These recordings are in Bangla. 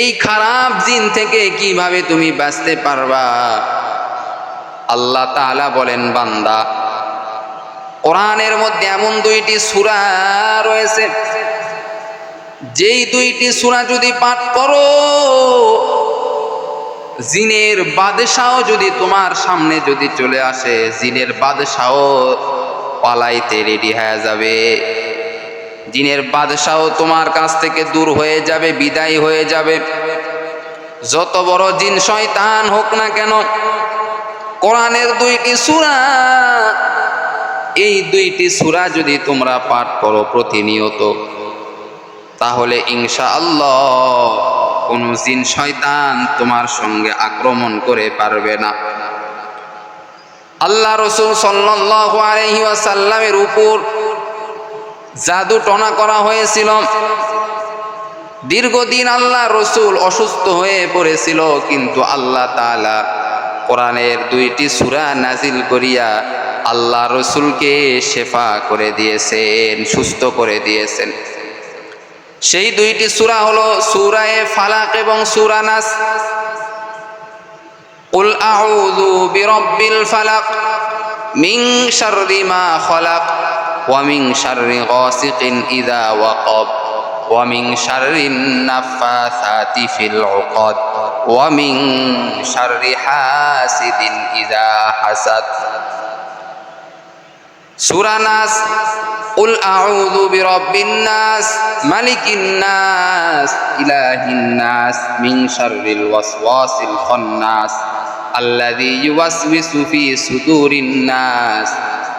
এই খারাপ জিন থেকে কীভাবে তুমি বাঁচতে পারবা? আল্লাহ তাআলা বলেন, বান্দা, কোরআনের মধ্যে এমন দুইটি সূরা রয়েছে, যেই দুইটি সূরা যদি পাঠ করো, জিনের বাদশাহ যদি তোমার সামনে যদি চলে আসে, জিনের বাদশাহ পালাইতে রেডি হয়ে যাবে। জিনের বাদশাহ তোমার কাছ থেকে দূর হয়ে যাবে, বিদায় হয়ে যাবে। যত বড় জিন শয়তান হোক না কেন, কোরআনের দুইটি সূরা, এই দুইটি সূরা যদি তোমরা পাঠ করো প্রতিনিয়ত, তাহলে ইনশা আল্লাহ কোন জিন শয়তান তোমার সঙ্গে আক্রমণ করে পারবে না। আল্লাহ রসুল সাল্লাল্লাহু আলাইহি ওয়াসাল্লামের উপর জাদু টনা করা হয়েছিল দীর্ঘদিন আল্লাহ রসুল অসুস্থ হয়ে পড়েছিল কিন্তু আল্লাহ তাআলা কোরআনের দুইটি সূরা নাজিল করিয়া আল্লাহ রসুলকে শেফা করে দিয়েছেন সুস্থ করে দিয়েছেন সেই দুইটি সূরা হলো সূরায়ে ফালাক এবং সূরা নাস قل أعوذ برب الفلق من شر ما خلق ومن شر غاسق إذا وقب ومن شر النفاثات في العقد ومن شر حاسد إذا حسد. سورة ناس قل أعوذ برب الناس ملك الناس إله الناس من شر الوسواس الخناس الذي يوسوس في صدور الناس.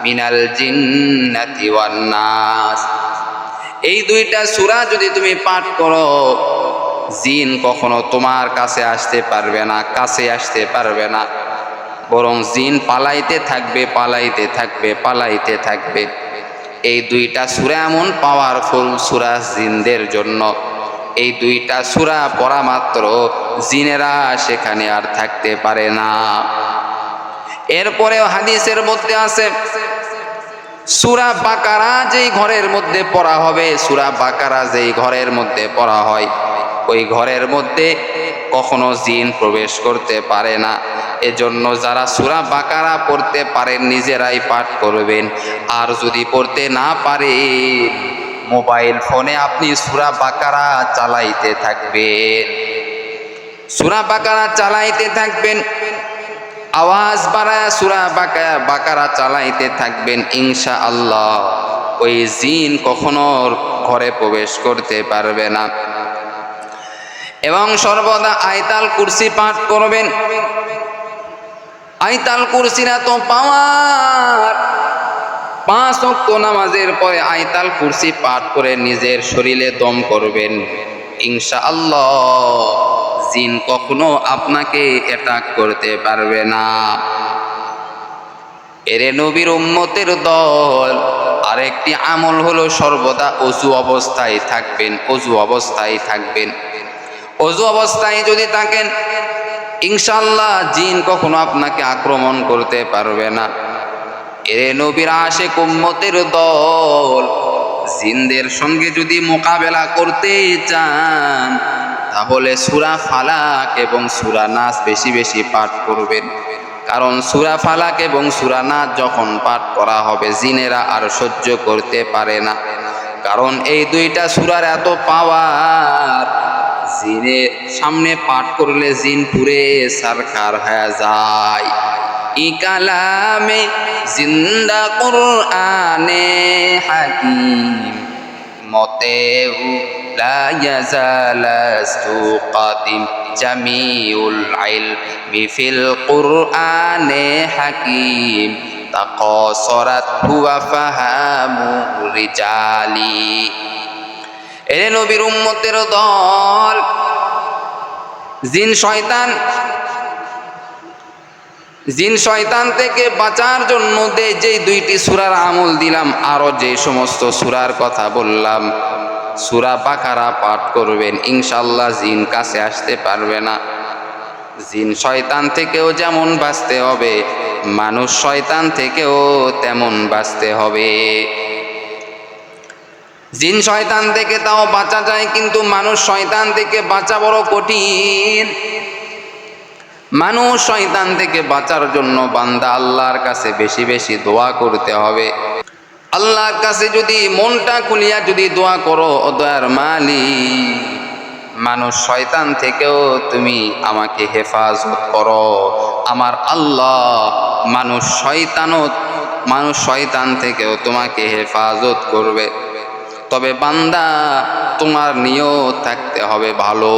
মিনাল জিন্নাস এই দুইটা সূরা যদি তুমি পাঠ করো, জিন কখনো তোমার কাছে আসতে পারবে না, কাছে আসতে পারবে না। বরং জিন পালাইতে থাকবে পালাইতে থাকবে পালাইতে থাকবে। এই দুইটা সুরা এমন পাওয়ারফুল সুরা জিনদের জন্য। এই দুইটা সুরা পড়া মাত্র জিনেরা সেখানে আর থাকতে পারে না। এরপরেও হাদিসের মধ্যে আছে, সুরা বাকারা যেই ঘরের মধ্যে পড়া হবে, সুরা বাকারা যেই ঘরের মধ্যে পড়া হয়, ওই ঘরের মধ্যে কখনো জিন প্রবেশ করতে পারে না। এজন্য যারা সুরা বাকারা পড়তে পারেন, নিজেরাই পাঠ করবেন। আর যদি পড়তে না পারে, মোবাইল ফোনে আপনি সুরা বাকারা চালাইতে থাকবেন। সুরা বাকারা চালাইতে থাকবেন আওয়াজ বাড়ায়, সুরা বাকা বাকারা চালাইতে থাকবেন ইনশা আল্লাহ ওই জিন কখনো ঘরে প্রবেশ করতে পারবে না। এবং সর্বদা আয়তাল কুরসি পাঠ করবেন। আয়তাল কুরসির তো পাওয়ার। পাঁচ অক্ত নামাজের পরে আয়তাল কুরসি পাঠ করে নিজের শরীরে দম করবেন। ইনশা আল্লাহ জিন কখনো আপনাকে অ্যাটাক করতে পারবে না। এরে নবীর উম্মতের দল আরেকটি আমল হলো সর্বদা অজু অবস্থায় থাকবেন, অজু অবস্থায় থাকবেন। অজু অবস্থায় যদি থাকেন ইনশাল্লাহ জিন কখনো আপনাকে আক্রমণ করতে পারবে না। এরে নবীর আশে কুম্মতের দল জিনদের সঙ্গে যদি মোকাবেলা করতে চান তাহলে সুরা ফালাক এবং সুরা নাচ বেশি বেশি পাঠ করবেন। কারণ সুরা ফালাক এবং সুরা নাচ যখন পাঠ করা হবে, জিনেরা আর সহ্য করতে পারে না। কারণ এই দুইটা সুরার এত পাওয়ার জিনের সামনে পাঠ করলে জিন পুরে সরকার হয়ে যায়। ই কালামে জিন্দা কুরআনে হাকিম মতেউ لا يزال قادم جميع العلم في القرآن حكيم تقاصرت هو فهام رجالي এরে নবীর উম্মতের দল জিন শয়তান জিন শয়তান থেকে বাঁচার জন্য দে যে দুইটি সুরার আমল দিলাম আরো যে সমস্ত সুরার কথা বললাম সুরা বাকারা পাঠ করবেন। ইনশাল্লাহ জিন কাছে আসতে পারবে না। জিন শয়তান থেকেও যেমন বাঁচতে হবে, মানুষ শয়তান থেকেও তেমন বাঁচতে হবে। জিন শয়তান থেকে তাও বাঁচা যায়, কিন্তু মানুষ শয়তান থেকে বাঁচা বড় কঠিন। মানুষ শয়তান থেকে বাঁচার জন্য বান্দা আল্লাহর কাছে বেশি বেশি দোয়া করতে হবে। আল্লাহর কাছে যদি মনটা খুলিয়া যদি দোয়া করো, ও দয়ার মালি মানুষ শয়তান থেকেও তুমি আমাকে হেফাজত করো। আমার আল্লাহ মানুষ শয়তানও, মানুষ শয়তান থেকেও তোমাকে হেফাজত করবে। তবে বান্দা, তোমার নিয়ত থাকতে হবে ভালো।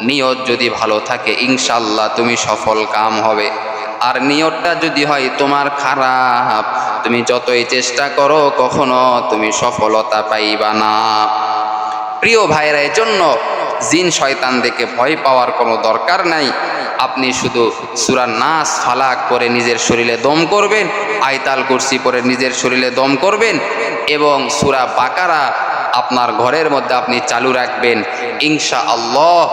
নিয়ত যদি ভালো থাকে ইনশাল্লাহ তুমি সফল কাম হবে। আর নিয়তটা যদি হয় তোমার খারাপ তুমি যতই চেষ্টা করো, কখনো তুমি সফলতা পাইবা না। প্রিয় ভাইরা জন্য জিন শয়তান দেখে ভয় পাওয়ার কোনো দরকার নাই। আপনি শুধু সুরা নাস ফালাক করে নিজের শরীরে দম করবেন, আয়তাল কুরসি পরে নিজের শরীরে দম করবেন এবং সুরা বাকারা আপনার ঘরের মধ্যে আপনি চালু রাখবেন। ইনশা আল্লাহ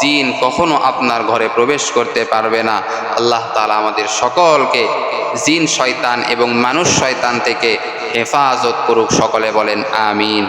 জিন কখনো আপনার ঘরে প্রবেশ করতে পারবে না। আল্লাহ তালা আমাদের সকলকে জিন, শয়তান এবং মানুষ, শয়তান থেকে হেফাজত করুক। সকলে বলেন, আমিন।